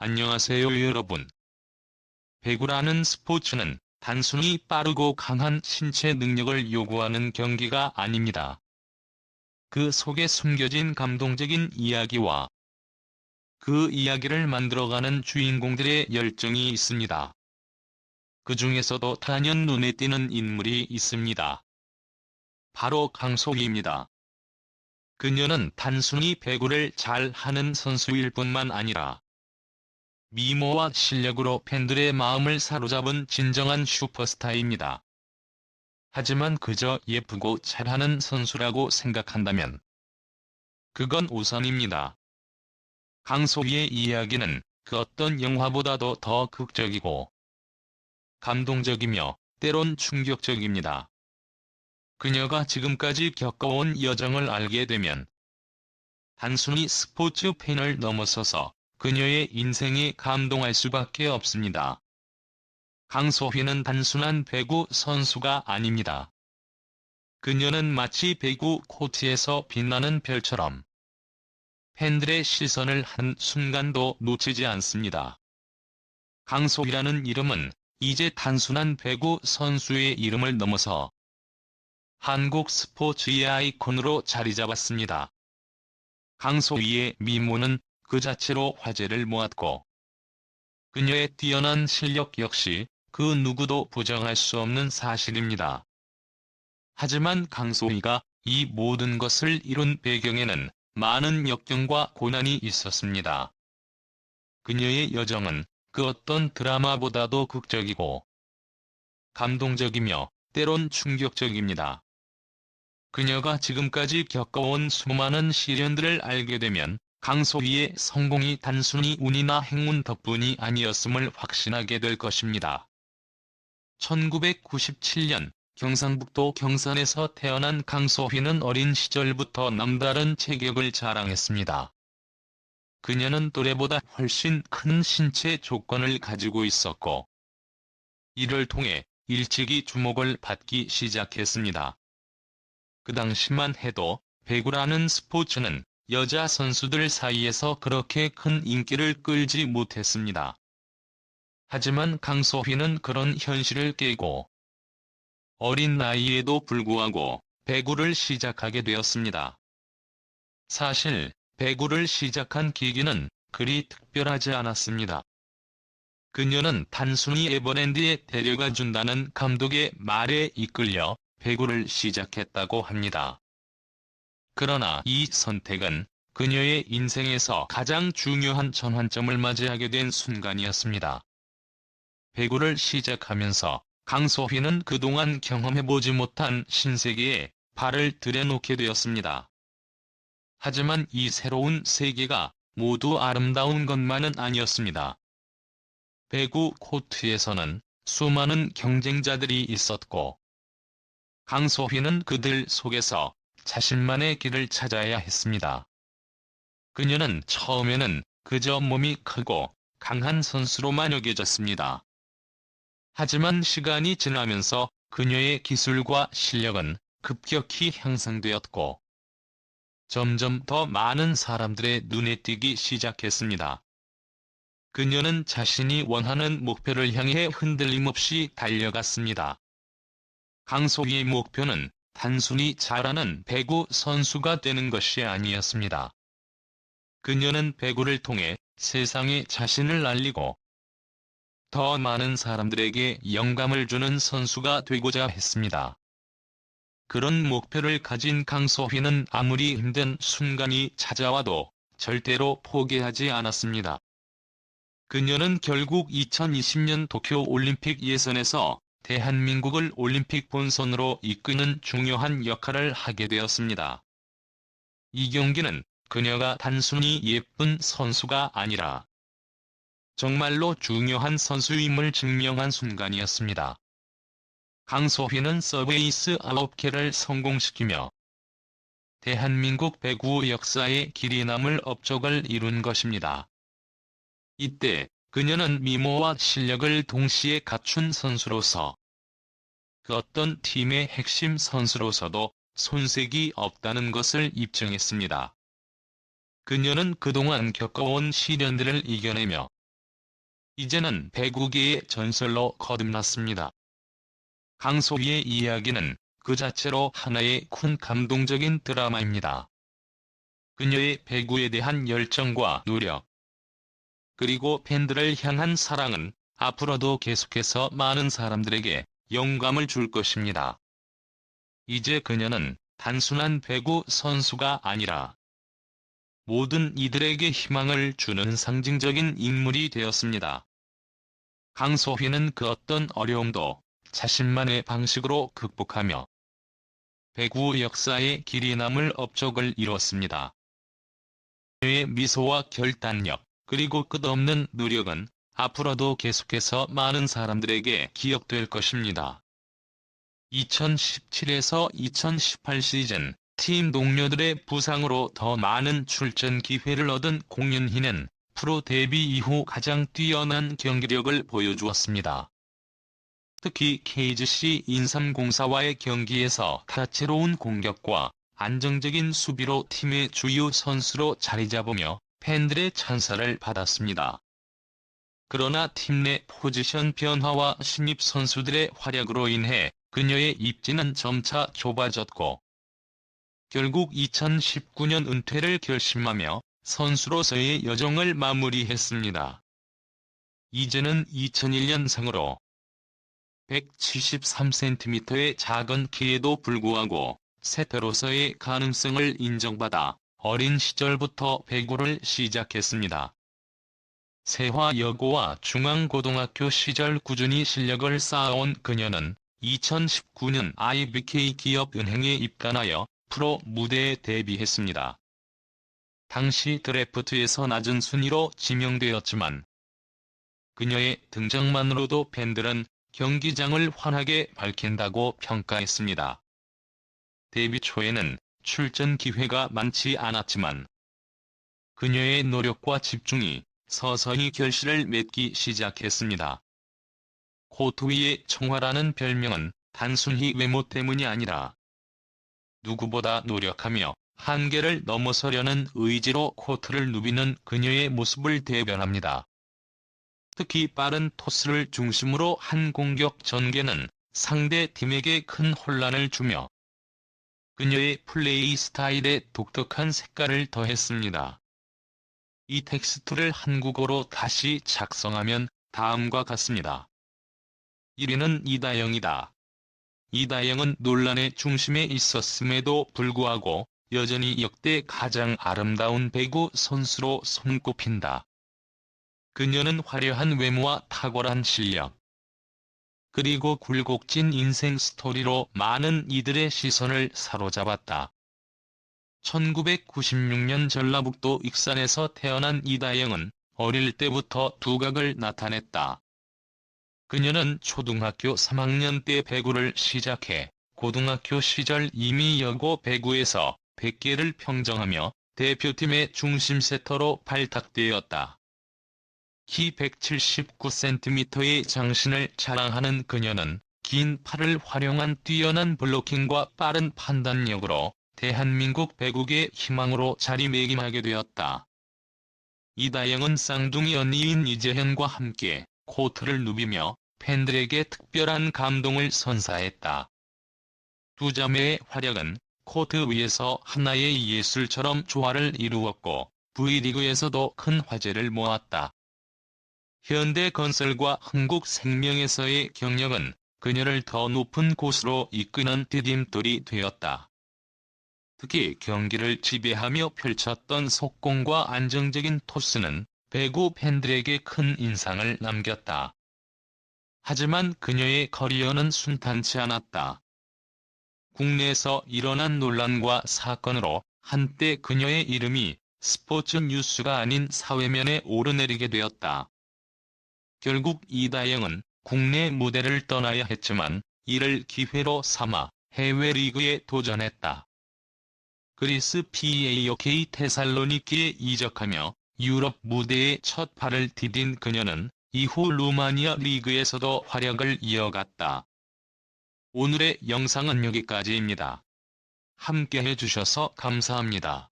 안녕하세요 여러분. 배구라는 스포츠는 단순히 빠르고 강한 신체 능력을 요구하는 경기가 아닙니다. 그 속에 숨겨진 감동적인 이야기와 그 이야기를 만들어가는 주인공들의 열정이 있습니다. 그 중에서도 단연 눈에 띄는 인물이 있습니다. 바로 강소희입니다. 그녀는 단순히 배구를 잘 하는 선수일 뿐만 아니라 미모와 실력으로 팬들의 마음을 사로잡은 진정한 슈퍼스타입니다. 하지만 그저 예쁘고 잘하는 선수라고 생각한다면 그건 오산입니다. 강소희의 이야기는 그 어떤 영화보다도 더 극적이고 감동적이며 때론 충격적입니다. 그녀가 지금까지 겪어온 여정을 알게 되면 단순히 스포츠 팬을 넘어서서 그녀의 인생에 감동할 수밖에 없습니다. 강소희는 단순한 배구 선수가 아닙니다. 그녀는 마치 배구 코트에서 빛나는 별처럼 팬들의 시선을 한 순간도 놓치지 않습니다. 강소희라는 이름은 이제 단순한 배구 선수의 이름을 넘어서 한국 스포츠의 아이콘으로 자리 잡았습니다. 강소희의 미모는 그 자체로 화제를 모았고 그녀의 뛰어난 실력 역시 그 누구도 부정할 수 없는 사실입니다. 하지만 강소희가 이 모든 것을 이룬 배경에는 많은 역경과 고난이 있었습니다. 그녀의 여정은 그 어떤 드라마보다도 극적이고 감동적이며 때론 충격적입니다. 그녀가 지금까지 겪어온 수많은 시련들을 알게 되면 강소희의 성공이 단순히 운이나 행운 덕분이 아니었음을 확신하게 될 것입니다. 1997년 경상북도 경산에서 태어난 강소희는 어린 시절부터 남다른 체격을 자랑했습니다. 그녀는 또래보다 훨씬 큰 신체 조건을 가지고 있었고 이를 통해 일찍이 주목을 받기 시작했습니다. 그 당시만 해도 배구라는 스포츠는 여자 선수들 사이에서 그렇게 큰 인기를 끌지 못했습니다. 하지만 강소희는 그런 현실을 깨고 어린 나이에도 불구하고 배구를 시작하게 되었습니다. 사실 배구를 시작한 계기는 그리 특별하지 않았습니다. 그녀는 단순히 에버랜드에 데려가 준다는 감독의 말에 이끌려 배구를 시작했다고 합니다. 그러나 이 선택은 그녀의 인생에서 가장 중요한 전환점을 맞이하게 된 순간이었습니다. 배구를 시작하면서 강소희는 그동안 경험해보지 못한 신세계에 발을 들여놓게 되었습니다. 하지만 이 새로운 세계가 모두 아름다운 것만은 아니었습니다. 배구 코트에서는 수많은 경쟁자들이 있었고 강소희는 그들 속에서 자신만의 길을 찾아야 했습니다. 그녀는 처음에는 그저 몸이 크고 강한 선수로만 여겨졌습니다. 하지만 시간이 지나면서 그녀의 기술과 실력은 급격히 향상되었고 점점 더 많은 사람들의 눈에 띄기 시작했습니다. 그녀는 자신이 원하는 목표를 향해 흔들림 없이 달려갔습니다. 강소희의 목표는 단순히 잘하는 배구 선수가 되는 것이 아니었습니다. 그녀는 배구를 통해 세상에 자신을 알리고 더 많은 사람들에게 영감을 주는 선수가 되고자 했습니다. 그런 목표를 가진 강소희는 아무리 힘든 순간이 찾아와도 절대로 포기하지 않았습니다. 그녀는 결국 2020년 도쿄 올림픽 예선에서 대한민국을 올림픽 본선으로 이끄는 중요한 역할을 하게 되었습니다. 이 경기는 그녀가 단순히 예쁜 선수가 아니라 정말로 중요한 선수임을 증명한 순간이었습니다. 강소희는 서브에이스 9개를 성공시키며 대한민국 배구 역사에 길이 남을 업적을 이룬 것입니다. 이때 그녀는 미모와 실력을 동시에 갖춘 선수로서 그 어떤 팀의 핵심 선수로서도 손색이 없다는 것을 입증했습니다. 그녀는 그동안 겪어온 시련들을 이겨내며 이제는 배구계의 전설로 거듭났습니다. 강소희의 이야기는 그 자체로 하나의 큰 감동적인 드라마입니다. 그녀의 배구에 대한 열정과 노력, 그리고 팬들을 향한 사랑은 앞으로도 계속해서 많은 사람들에게 영감을 줄 것입니다. 이제 그녀는 단순한 배구 선수가 아니라 모든 이들에게 희망을 주는 상징적인 인물이 되었습니다. 강소희는 그 어떤 어려움도 자신만의 방식으로 극복하며 배구 역사에 길이 남을 업적을 이뤘습니다. 그의 미소와 결단력, 그리고 끝없는 노력은 앞으로도 계속해서 많은 사람들에게 기억될 것입니다. 2017에서 2018 시즌 팀 동료들의 부상으로 더 많은 출전 기회를 얻은 공윤희는 프로 데뷔 이후 가장 뛰어난 경기력을 보여주었습니다. 특히 KGC 인삼공사와의 경기에서 다채로운 공격과 안정적인 수비로 팀의 주요 선수로 자리 잡으며 팬들의 찬사를 받았습니다. 그러나 팀 내 포지션 변화와 신입 선수들의 활약으로 인해 그녀의 입지는 점차 좁아졌고 결국 2019년 은퇴를 결심하며 선수로서의 여정을 마무리했습니다. 이제는 2001년생으로 173cm의 작은 키에도 불구하고 세터로서의 가능성을 인정받아 어린 시절부터 배구를 시작했습니다. 세화여고와 중앙고등학교 시절 꾸준히 실력을 쌓아온 그녀는 2019년 IBK 기업은행에 입단하여 프로 무대에 데뷔했습니다. 당시 드래프트에서 낮은 순위로 지명되었지만 그녀의 등장만으로도 팬들은 경기장을 환하게 밝힌다고 평가했습니다. 데뷔 초에는 출전 기회가 많지 않았지만 그녀의 노력과 집중이 서서히 결실을 맺기 시작했습니다. 코트 위의 청화라는 별명은 단순히 외모 때문이 아니라 누구보다 노력하며 한계를 넘어서려는 의지로 코트를 누비는 그녀의 모습을 대변합니다. 특히 빠른 토스를 중심으로 한 공격 전개는 상대 팀에게 큰 혼란을 주며 그녀의 플레이 스타일에 독특한 색깔을 더했습니다. 이 텍스트를 한국어로 다시 작성하면 다음과 같습니다. 1위는 이다영이다. 이다영은 논란의 중심에 있었음에도 불구하고 여전히 역대 가장 아름다운 배구 선수로 손꼽힌다. 그녀는 화려한 외모와 탁월한 실력, 그리고 굴곡진 인생 스토리로 많은 이들의 시선을 사로잡았다. 1996년 전라북도 익산에서 태어난 이다영은 어릴 때부터 두각을 나타냈다. 그녀는 초등학교 3학년 때 배구를 시작해 고등학교 시절 이미 여고 배구에서 100개를 평정하며 대표팀의 중심 세터로 발탁되었다. 키 179cm의 장신을 자랑하는 그녀는 긴 팔을 활용한 뛰어난 블로킹과 빠른 판단력으로 대한민국 배구의 희망으로 자리매김하게 되었다. 이다영은 쌍둥이 언니인 이재현과 함께 코트를 누비며 팬들에게 특별한 감동을 선사했다. 두 자매의 활약은 코트 위에서 하나의 예술처럼 조화를 이루었고 V리그에서도 큰 화제를 모았다. 현대건설과 흥국생명에서의 경력은 그녀를 더 높은 곳으로 이끄는 디딤돌이 되었다. 특히 경기를 지배하며 펼쳤던 속공과 안정적인 토스는 배구 팬들에게 큰 인상을 남겼다. 하지만 그녀의 커리어는 순탄치 않았다. 국내에서 일어난 논란과 사건으로 한때 그녀의 이름이 스포츠 뉴스가 아닌 사회면에 오르내리게 되었다. 결국 이다영은 국내 무대를 떠나야 했지만 이를 기회로 삼아 해외 리그에 도전했다. 그리스 PAOK 테살로니키에 이적하며 유럽 무대에 첫 발을 디딘 그녀는 이후 루마니아 리그에서도 활약을 이어갔다. 오늘의 영상은 여기까지입니다. 함께 해주셔서 감사합니다.